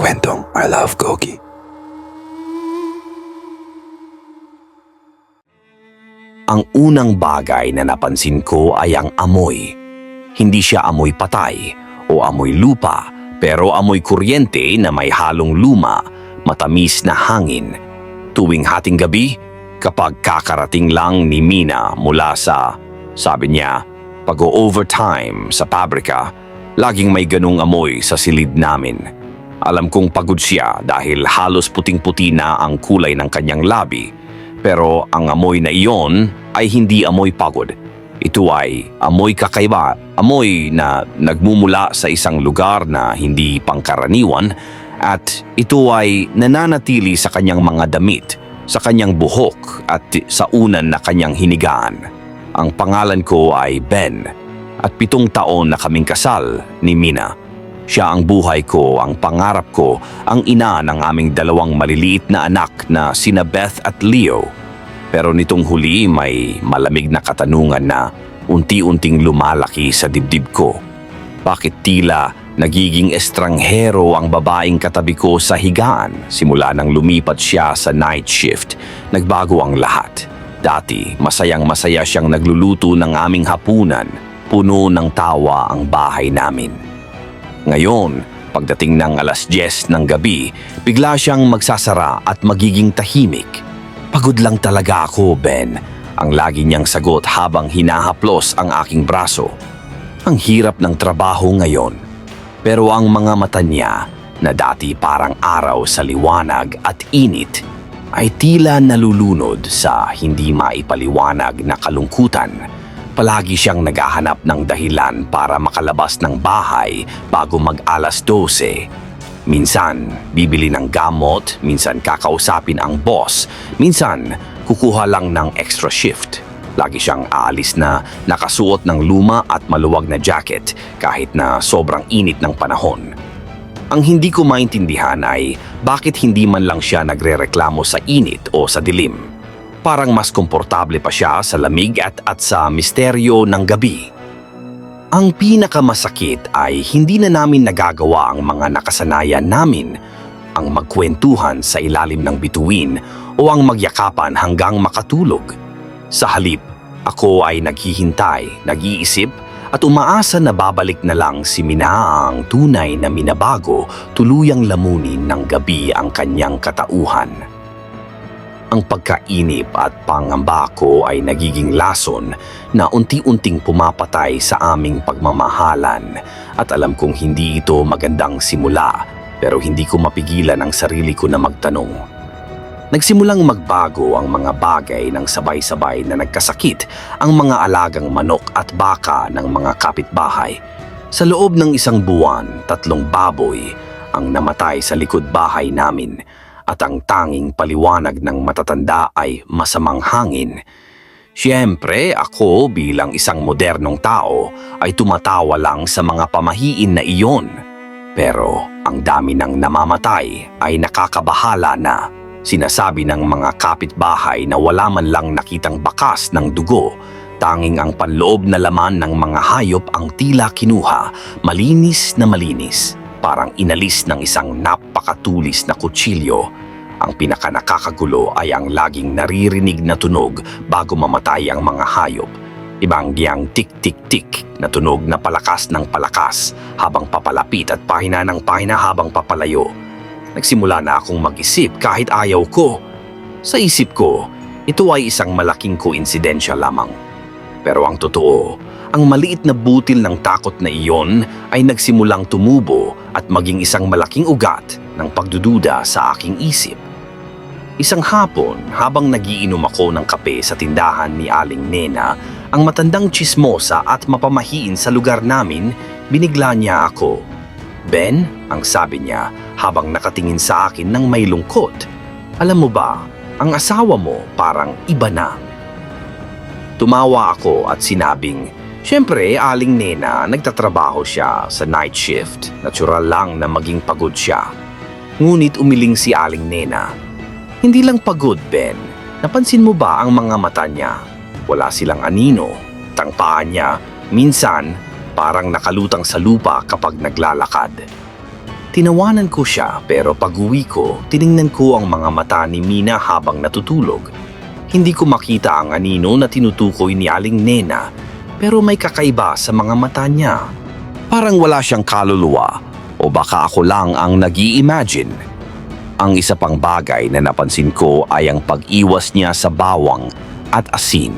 kwentong I Love Gogi. Ang unang bagay na napansin ko ay ang amoy. Hindi siya amoy patay o amoy lupa, pero amoy kuryente na may halong luma, matamis na hangin. Tuwing hating gabi, kapag kakarating lang ni Mina mula sa, sabi niya, pag-overtime sa pabrika, laging may ganung amoy sa silid namin. Alam kong pagod siya dahil halos puting-puti na ang kulay ng kanyang labi. Pero ang amoy na iyon ay hindi amoy pagod. Ito ay amoy kakaiba, amoy na nagmumula sa isang lugar na hindi pangkaraniwan at ito ay nananatili sa kanyang mga damit, sa kanyang buhok at sa unan na kanyang hinigaan. Ang pangalan ko ay Ben at pitong taon na kaming kasal ni Mina. Siya ang buhay ko, ang pangarap ko, ang ina ng aming dalawang maliliit na anak na sina Beth at Leo. Pero nitong huli may malamig na katanungan na unti-unting lumalaki sa dibdib ko. Bakit tila nagiging estranghero ang babaeng katabi ko sa higaan simula nang lumipat siya sa night shift? Nagbago ang lahat. Dati, masayang masaya siyang nagluluto ng aming hapunan. Puno ng tawa ang bahay namin. Ngayon, pagdating ng alas 10 ng gabi, bigla siyang magsasara at magiging tahimik. Pagod lang talaga ako, Ben. Ang lagi niyang sagot habang hinahaplos ang aking braso. Ang hirap ng trabaho ngayon. Pero ang mga mata niya, na dati parang araw sa liwanag at init, ay tila nalulunod sa hindi maipaliwanag na kalungkutan. Palagi siyang naghahanap ng dahilan para makalabas ng bahay bago mag-alas 12. Minsan, bibili ng gamot, minsan kakausapin ang boss, minsan kukuha lang ng extra shift. Lagi siyang aalis na nakasuot ng luma at maluwag na jacket kahit na sobrang init ng panahon. Ang hindi ko maintindihan ay bakit hindi man lang siya nagrereklamo sa init o sa dilim. Parang mas komportable pa siya sa lamig at, at sa misteryo ng gabi. Ang pinakamasakit ay hindi na namin nagagawa ang mga nakasanayan namin, ang magkwentuhan sa ilalim ng bituin o ang magyakapan hanggang makatulog. Sa halip, ako ay naghihintay, nag-iisip at umaasa na babalik na lang si Mina ang tunay na minabago tuluyang lamunin ng gabi ang kanyang katauhan. Ang pagkainip at pangamba ko ay nagiging lason na unti-unting pumapatay sa aming pagmamahalan at alam kong hindi ito magandang simula pero hindi ko mapigilan ang sarili ko na magtanong. Nagsimulang magbago ang mga bagay ng sabay-sabay na nagkasakit ang mga alagang manok at baka ng mga kapitbahay. Sa loob ng isang buwan, tatlong baboy ang namatay sa likod bahay namin at ang tanging paliwanag ng matatanda ay masamang hangin. Siyempre, ako bilang isang modernong tao ay tumatawa lang sa mga pamahiin na iyon. Pero ang dami ng namamatay ay nakakabahala na. Sinasabi ng mga kapitbahay na wala man lang nakitang bakas ng dugo, tanging ang panloob na laman ng mga hayop ang tila kinuha, malinis na malinis, parang inalis ng isang napakatulis na kutsilyo. Ang pinakanakakagulo ay ang laging naririnig na tunog bago mamatay ang mga hayop. Ibangyang tik-tik-tik na tunog na palakas ng palakas habang papalapit at pahina ng pahina habang papalayo. Nagsimula na akong mag-isip kahit ayaw ko. Sa isip ko, ito ay isang malaking koinsidensya lamang. Pero ang totoo, ang maliit na butil ng takot na iyon ay nagsimulang tumubo at maging isang malaking ugat ng pagdududa sa aking isip. Isang hapon, habang nagiinom ako ng kape sa tindahan ni Aling Nena, ang matandang chismosa at mapamahiin sa lugar namin, binigla niya ako. Ben, ang sabi niya habang nakatingin sa akin ng may lungkot. Alam mo ba, ang asawa mo parang iba na. Tumawa ako at sinabing, Siyempre, aling nena, nagtatrabaho siya sa night shift. Natural lang na maging pagod siya. Ngunit umiling si aling nena. Hindi lang pagod, Ben. Napansin mo ba ang mga mata niya? Wala silang anino. Tang paa niya, minsan, parang nakalutang sa lupa kapag naglalakad. Tinawanan ko siya pero pag-uwi ko, tiningnan ko ang mga mata ni Mina habang natutulog. Hindi ko makita ang anino na tinutukoy ni Aling Nena pero may kakaiba sa mga mata niya. Parang wala siyang kaluluwa o baka ako lang ang nag imagine Ang isa pang bagay na napansin ko ay ang pag-iwas niya sa bawang at asin.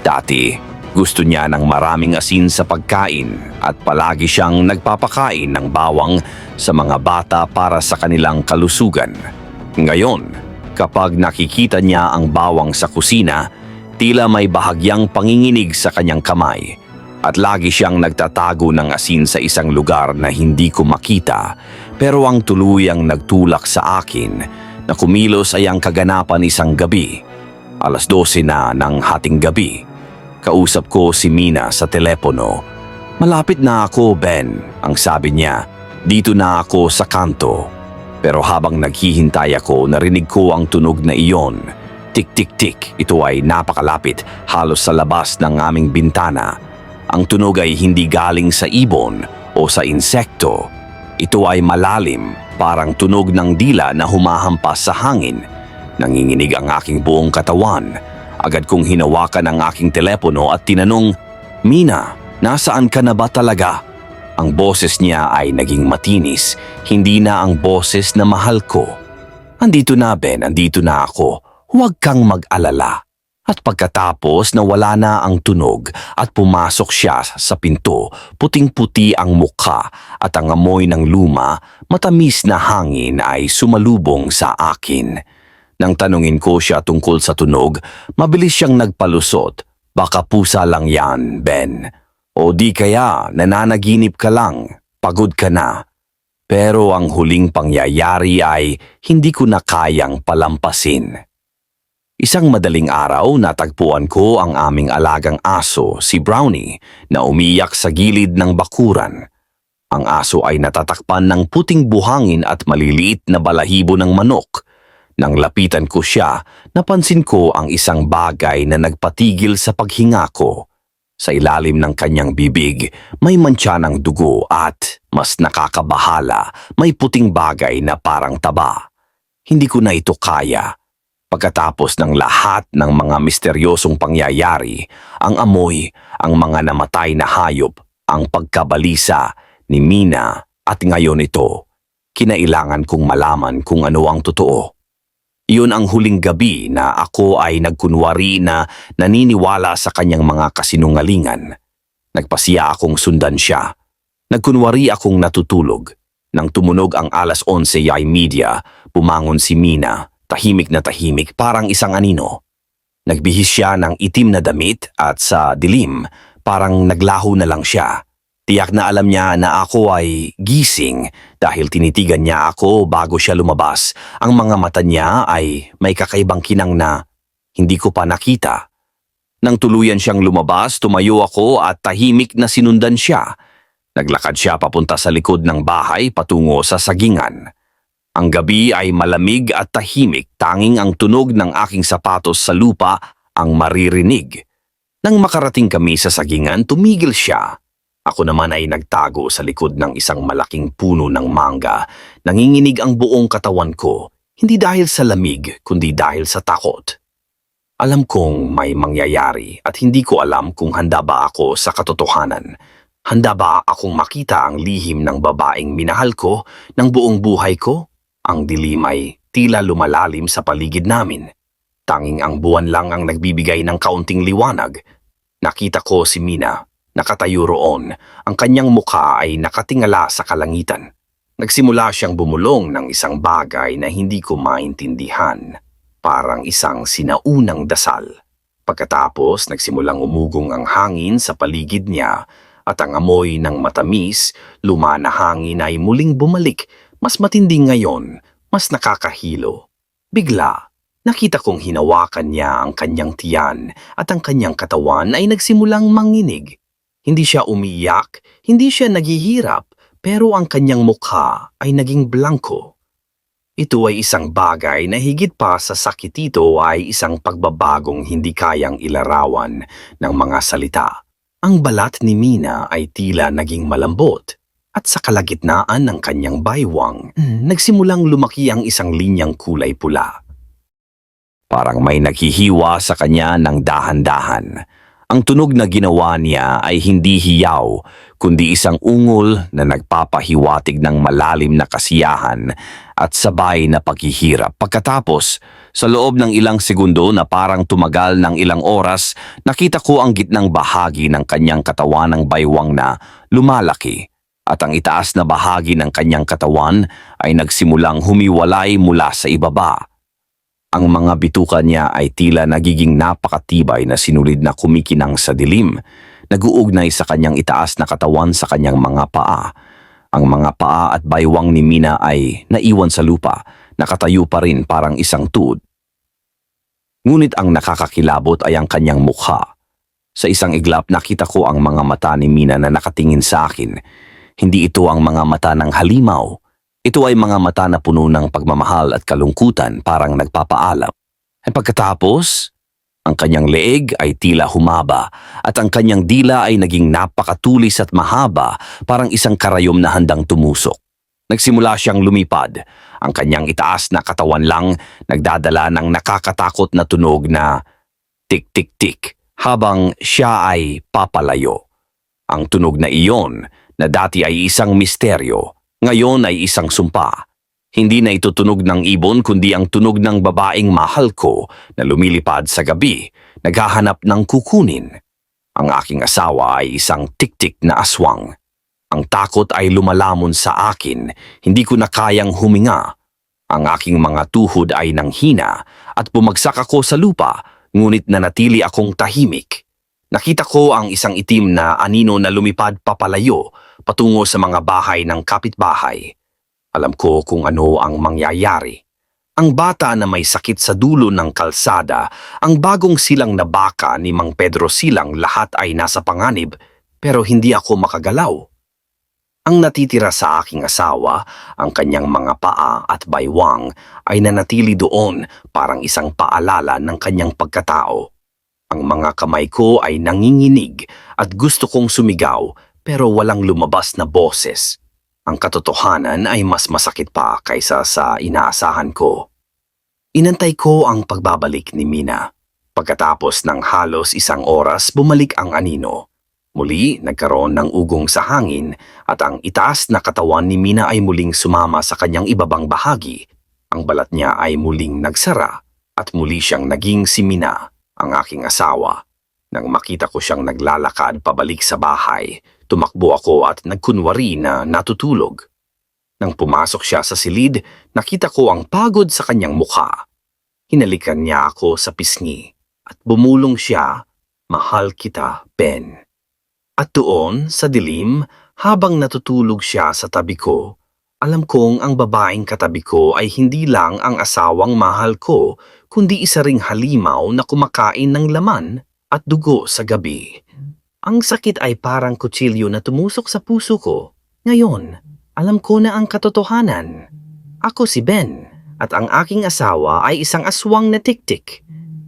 Dati, gusto niya ng maraming asin sa pagkain at palagi siyang nagpapakain ng bawang sa mga bata para sa kanilang kalusugan. Ngayon, kapag nakikita niya ang bawang sa kusina, tila may bahagyang panginginig sa kanyang kamay at lagi siyang nagtatago ng asin sa isang lugar na hindi ko makita pero ang tuluyang nagtulak sa akin na kumilos ay ang kaganapan isang gabi. Alas 12 na ng hating gabi. Kausap ko si Mina sa telepono. Malapit na ako, Ben, ang sabi niya. Dito na ako sa kanto. Pero habang naghihintay ako, narinig ko ang tunog na iyon. Tik-tik-tik, ito ay napakalapit, halos sa labas ng aming bintana. Ang tunog ay hindi galing sa ibon o sa insekto. Ito ay malalim, parang tunog ng dila na humahampas sa hangin. Nanginginig ang aking buong katawan. Agad kong hinawakan ang aking telepono at tinanong, Mina, nasaan ka na ba talaga? Ang boses niya ay naging matinis, hindi na ang boses na mahal ko. Andito na Ben, andito na ako. Huwag kang mag-alala. At pagkatapos na wala na ang tunog at pumasok siya sa pinto, puting-puti ang mukha at ang amoy ng luma, matamis na hangin ay sumalubong sa akin. Nang tanungin ko siya tungkol sa tunog, mabilis siyang nagpalusot. Baka pusa lang yan, Ben. O di kaya nananaginip ka lang, pagod ka na. Pero ang huling pangyayari ay hindi ko na kayang palampasin. Isang madaling araw natagpuan ko ang aming alagang aso, si Brownie, na umiyak sa gilid ng bakuran. Ang aso ay natatakpan ng puting buhangin at maliliit na balahibo ng manok. Nang lapitan ko siya, napansin ko ang isang bagay na nagpatigil sa paghinga ko. Sa ilalim ng kanyang bibig, may mantsa ng dugo at, mas nakakabahala, may puting bagay na parang taba. Hindi ko na ito kaya. Pagkatapos ng lahat ng mga misteryosong pangyayari, ang amoy, ang mga namatay na hayop, ang pagkabalisa ni Mina at ngayon ito, kinailangan kong malaman kung ano ang totoo. Iyon ang huling gabi na ako ay nagkunwari na naniniwala sa kanyang mga kasinungalingan. Nagpasiya akong sundan siya. Nagkunwari akong natutulog. Nang tumunog ang alas 11 yay media, pumangon si Mina, tahimik na tahimik parang isang anino. Nagbihis siya ng itim na damit at sa dilim, parang naglaho na lang siya. Tiyak na alam niya na ako ay gising dahil tinitigan niya ako bago siya lumabas. Ang mga mata niya ay may kakaibang kinang na hindi ko pa nakita. Nang tuluyan siyang lumabas, tumayo ako at tahimik na sinundan siya. Naglakad siya papunta sa likod ng bahay patungo sa sagingan. Ang gabi ay malamig at tahimik, tanging ang tunog ng aking sapatos sa lupa ang maririnig. Nang makarating kami sa sagingan, tumigil siya. Ako naman ay nagtago sa likod ng isang malaking puno ng mangga. Nanginginig ang buong katawan ko, hindi dahil sa lamig, kundi dahil sa takot. Alam kong may mangyayari at hindi ko alam kung handa ba ako sa katotohanan. Handa ba akong makita ang lihim ng babaeng minahal ko ng buong buhay ko? Ang dilim ay tila lumalalim sa paligid namin. Tanging ang buwan lang ang nagbibigay ng kaunting liwanag. Nakita ko si Mina Nakatayo roon, ang kanyang mukha ay nakatingala sa kalangitan. Nagsimula siyang bumulong ng isang bagay na hindi ko maintindihan, parang isang sinaunang dasal. Pagkatapos, nagsimulang umugong ang hangin sa paligid niya at ang amoy ng matamis, luma na hangin ay muling bumalik, mas matindi ngayon, mas nakakahilo. Bigla, nakita kong hinawakan niya ang kanyang tiyan at ang kanyang katawan ay nagsimulang manginig. Hindi siya umiyak, hindi siya naghihirap, pero ang kanyang mukha ay naging blanco. Ito ay isang bagay na higit pa sa sakit ito ay isang pagbabagong hindi kayang ilarawan ng mga salita. Ang balat ni Mina ay tila naging malambot. At sa kalagitnaan ng kanyang baywang, nagsimulang lumaki ang isang linyang kulay pula. Parang may naghihiwa sa kanya ng dahan-dahan. Ang tunog na ginawa niya ay hindi hiyaw, kundi isang ungol na nagpapahiwatig ng malalim na kasiyahan at sabay na paghihirap. Pagkatapos, sa loob ng ilang segundo na parang tumagal ng ilang oras, nakita ko ang gitnang bahagi ng kanyang katawan ng baywang na lumalaki at ang itaas na bahagi ng kanyang katawan ay nagsimulang humiwalay mula sa ibaba. Ang mga bituka niya ay tila nagiging napakatibay na sinulid na kumikinang sa dilim, naguugnay sa kanyang itaas na katawan sa kanyang mga paa. Ang mga paa at baywang ni Mina ay naiwan sa lupa, nakatayo pa rin parang isang tuod. Ngunit ang nakakakilabot ay ang kanyang mukha. Sa isang iglap nakita ko ang mga mata ni Mina na nakatingin sa akin. Hindi ito ang mga mata ng halimaw, ito ay mga mata na puno ng pagmamahal at kalungkutan parang nagpapaalam. At pagkatapos, ang kanyang leeg ay tila humaba at ang kanyang dila ay naging napakatulis at mahaba parang isang karayom na handang tumusok. Nagsimula siyang lumipad. Ang kanyang itaas na katawan lang nagdadala ng nakakatakot na tunog na tik-tik-tik habang siya ay papalayo. Ang tunog na iyon na dati ay isang misteryo ngayon ay isang sumpa. Hindi na ito tunog ng ibon kundi ang tunog ng babaeng mahal ko na lumilipad sa gabi, naghahanap ng kukunin. Ang aking asawa ay isang tiktik na aswang. Ang takot ay lumalamon sa akin, hindi ko na kayang huminga. Ang aking mga tuhod ay nanghina at bumagsak ako sa lupa, ngunit nanatili akong tahimik. Nakita ko ang isang itim na anino na lumipad papalayo patungo sa mga bahay ng kapitbahay. Alam ko kung ano ang mangyayari. Ang bata na may sakit sa dulo ng kalsada, ang bagong silang na baka ni Mang Pedro Silang lahat ay nasa panganib pero hindi ako makagalaw. Ang natitira sa aking asawa, ang kanyang mga paa at baywang ay nanatili doon parang isang paalala ng kanyang pagkatao. Ang mga kamay ko ay nanginginig at gusto kong sumigaw pero walang lumabas na boses. Ang katotohanan ay mas masakit pa kaysa sa inaasahan ko. Inantay ko ang pagbabalik ni Mina. Pagkatapos ng halos isang oras, bumalik ang anino. Muli, nagkaroon ng ugong sa hangin at ang itaas na katawan ni Mina ay muling sumama sa kanyang ibabang bahagi. Ang balat niya ay muling nagsara at muli siyang naging si Mina ang aking asawa. Nang makita ko siyang naglalakad pabalik sa bahay, tumakbo ako at nagkunwari na natutulog. Nang pumasok siya sa silid, nakita ko ang pagod sa kanyang mukha. Hinalikan niya ako sa pisngi at bumulong siya, Mahal kita, Ben. At doon, sa dilim, habang natutulog siya sa tabi ko, alam kong ang babaeng katabi ko ay hindi lang ang asawang mahal ko, kundi isa ring halimaw na kumakain ng laman at dugo sa gabi. Ang sakit ay parang kutsilyo na tumusok sa puso ko. Ngayon, alam ko na ang katotohanan. Ako si Ben at ang aking asawa ay isang aswang na tiktik.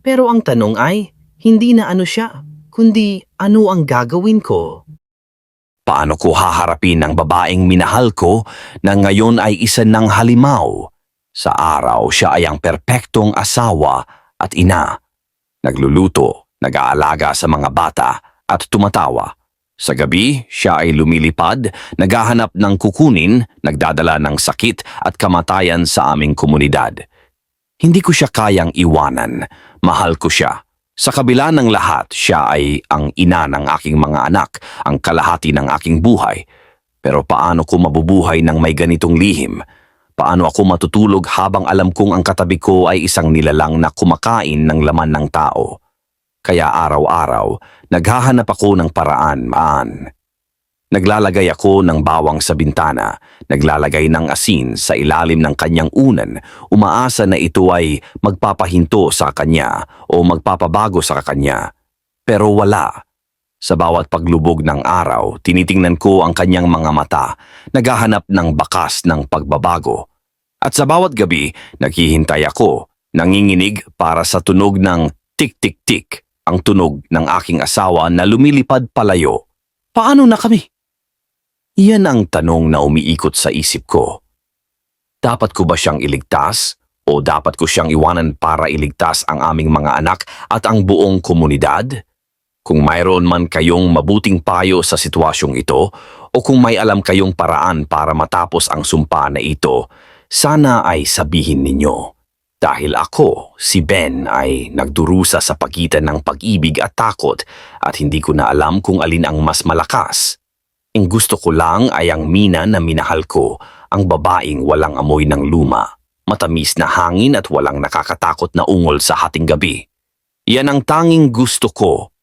Pero ang tanong ay, hindi na ano siya, kundi ano ang gagawin ko. Paano ko haharapin ang babaeng minahal ko na ngayon ay isa ng halimaw? Sa araw, siya ay ang perpektong asawa at ina. Nagluluto, nag-aalaga sa mga bata at tumatawa. Sa gabi, siya ay lumilipad, naghahanap ng kukunin, nagdadala ng sakit at kamatayan sa aming komunidad. Hindi ko siya kayang iwanan. Mahal ko siya. Sa kabila ng lahat, siya ay ang ina ng aking mga anak, ang kalahati ng aking buhay. Pero paano ko mabubuhay ng may ganitong lihim? Paano ako matutulog habang alam kong ang katabi ko ay isang nilalang na kumakain ng laman ng tao? Kaya araw-araw, naghahanap ako ng paraan maan. Naglalagay ako ng bawang sa bintana, naglalagay ng asin sa ilalim ng kanyang unan, umaasa na ito ay magpapahinto sa kanya o magpapabago sa kanya. Pero wala. Sa bawat paglubog ng araw, tinitingnan ko ang kanyang mga mata, naghahanap ng bakas ng pagbabago. At sa bawat gabi, naghihintay ako, nanginginig para sa tunog ng tik-tik-tik, ang tunog ng aking asawa na lumilipad palayo. Paano na kami? Iyan ang tanong na umiikot sa isip ko. Dapat ko ba siyang iligtas o dapat ko siyang iwanan para iligtas ang aming mga anak at ang buong komunidad? Kung mayroon man kayong mabuting payo sa sitwasyong ito o kung may alam kayong paraan para matapos ang sumpa na ito, sana ay sabihin ninyo. Dahil ako, si Ben, ay nagdurusa sa pagitan ng pag-ibig at takot at hindi ko na alam kung alin ang mas malakas. Ang gusto ko lang ay ang mina na minahal ko, ang babaeng walang amoy ng luma, matamis na hangin at walang nakakatakot na ungol sa hating gabi. Yan ang tanging gusto ko